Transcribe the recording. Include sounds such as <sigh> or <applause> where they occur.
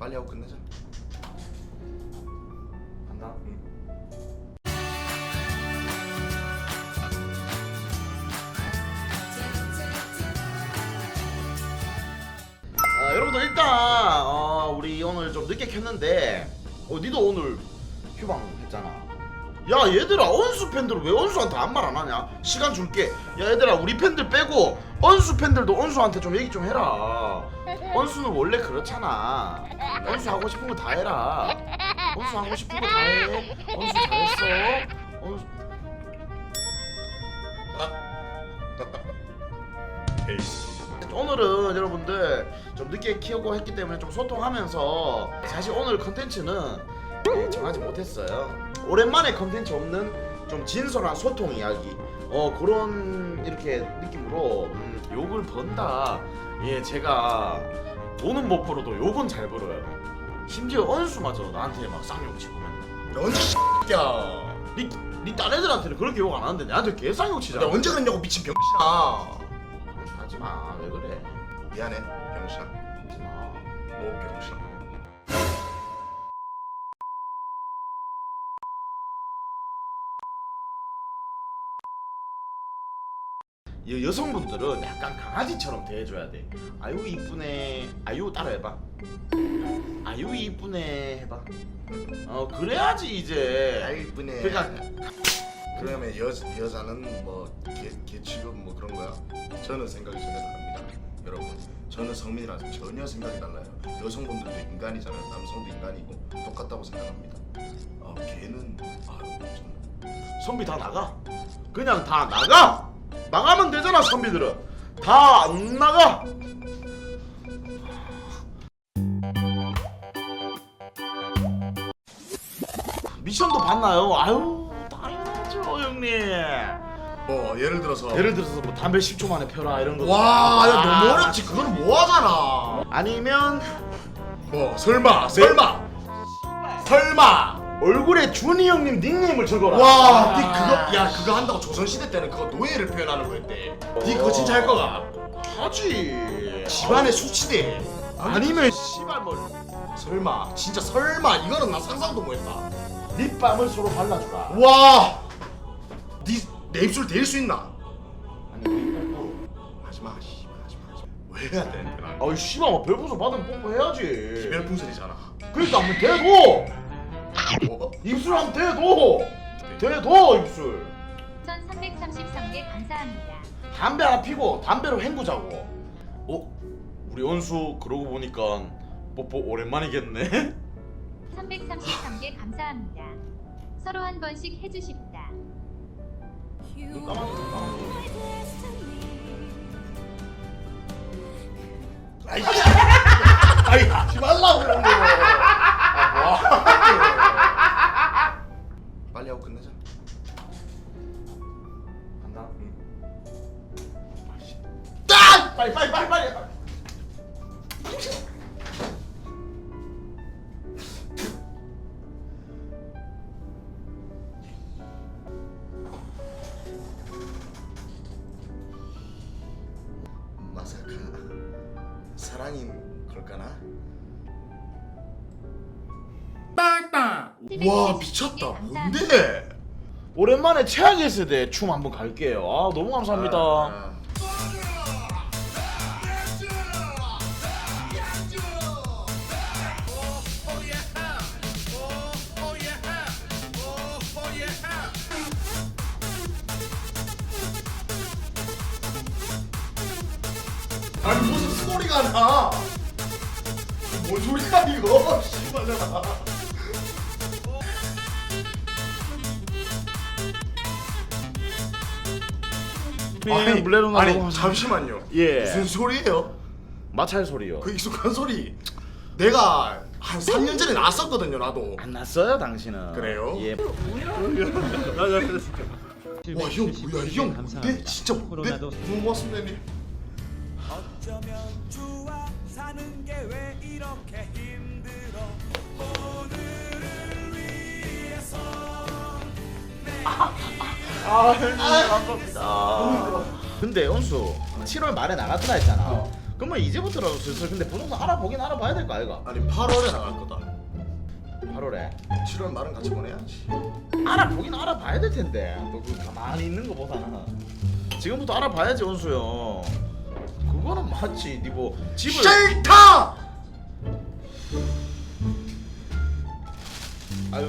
빨리 하고 끝내자. 간다. 아, 여러분들 일단 어, 우리 오늘 좀 늦게 켰는데 어 니도 오늘 휴방 했잖아. 야 얘들아 언수 팬들은 왜 언수한테 아무 말 안 하냐? 시간 줄게. 야 얘들아 우리 팬들 빼고 언수 팬들도 언수한테 좀 얘기 좀 해라. 언수는 원래 그렇잖아. 언수 하고 싶은 거 다 해라. 언수 하고 싶은 거 다 해. 언수 잘했어. 언수 에이씨. 오늘은 여러분들 좀 늦게 키우고 했기 때문에 좀 소통하면서 사실 오늘 컨텐츠는 예, 정하지 못했어요. 오랜만에 컨텐츠 없는 좀 진솔한 소통 이야기. 어 그런 이렇게 느낌으로 음, 욕을 번다. 예 제가 돈은 못 벌어도 욕은 잘 벌어요. 심지어 언수마저 나한테 막 쌍욕 치고 맨날. 언제 야. 니, 니딴 애들한테는 그렇게 욕 안 하는데 나한테 개 쌍욕 치잖아. 나 언제 그랬냐고 미친 병신아. 하지 마. 왜 그래? 미안해 병신아. 하지 마. 뭐 병신아. 여, 여성분들은 약간 강아지처럼 대해줘야 돼. 아유 이쁘네. 아유 따라해봐. 아유 이쁘네 해봐. 어 그래야지 이제. 아이 이쁘네. 그러니까 그러면 여 여자는 뭐개 개취급 뭐 그런 거야? 저는 생각이 전혀 다릅니다. 여러분, 저는 성민이랑 전혀 생각이 달라요. 여성분들도 인간이잖아요. 남성도 인간이고 똑같다고 생각합니다. 아, 걔는 아유 정말. 선비 다 나가. 그냥 다 나가. 나가면 되잖아 선비들은. 다 안 나가. 미션도 봤나요? 아유 당연하죠 형님. 뭐 예를 들어서 예를 들어서 뭐 담배 10초 만에 펴라 이런 거. 와, 야 너무 어렵지. 그거는 뭐 하잖아. 아니면 뭐 설마, 설마, 설마. 얼굴에 준이 형님 닉네임을 적어라. 와, 아. 니 그거 야 그거 한다고 조선 시대 때는 그거 노예를 표현하는 거였대. 니 그거 진짜 할 거가? 하지. 집안의 수치대. 아니면 씨발 뭘 설마, 진짜 설마 이거는 나 상상도 못했다. 립밤을 서로 발라주라. 와, 니내 입술 대일 수 있나? 아니 뽀뽀로. 하지 마, 씨, 하지 마, 하지 마. 왜 해야 돼? 나 아이 씨발 뭐 별풍선 받으면 뽀뽀해야지. 별풍선이잖아. 그러니까 한번 대도 뭐? 입술 한번 대도 대도 입술. 1333개 감사합니다. 담배 하나 피고 담배로 헹구자고. 어? 우리 언수 그러고 보니까 뽀뽀 오랜만이겠네. 333개 감사합니다. 서로 한 번씩 해주십다. 눈 감아 빨리 빨리 빨리 빨리. 마사카 사랑인 걸까나? 와 미쳤다. 뭔데? 오랜만에 최악의 세대 춤 한번 갈게요. 아 너무 감사합니다. 아, 아 니 무슨 소리가 나? 뭔 소리야 이거? <laughs> 씨발려나. 아니, 블레로나 아니 잠시만요. 예. 무슨 소리예요? 마찰 소리요. 그 익숙한 소리. 내가 한 3년 전에 나왔었거든요, 나도. 안 났어요 당신은. 그래요? 예. 와, 형 뭐야, 이형 뭔데? 진짜 뭔데? 너무 고맙습니다, 형님. 어쩌면 좋아 사는 게 왜 이렇게 힘들어 오늘을 위해서 아, 감사합니다. 근데 연수 7월 말에 나갔다 했잖아. 어. 그러면 이제부터라도 슬슬 근데 부동산 알아보긴 알아봐야 될 거 아이가? 아니 8월에 나갈 거다. 8월에 7월 말은 같이 보내야지. 알아보긴 알아봐야 될 텐데 너그 가만히 있는 거보다는 지금부터 알아봐야지 연수요. 그거는 맞지. 니뭐 집을 싫다! 아유.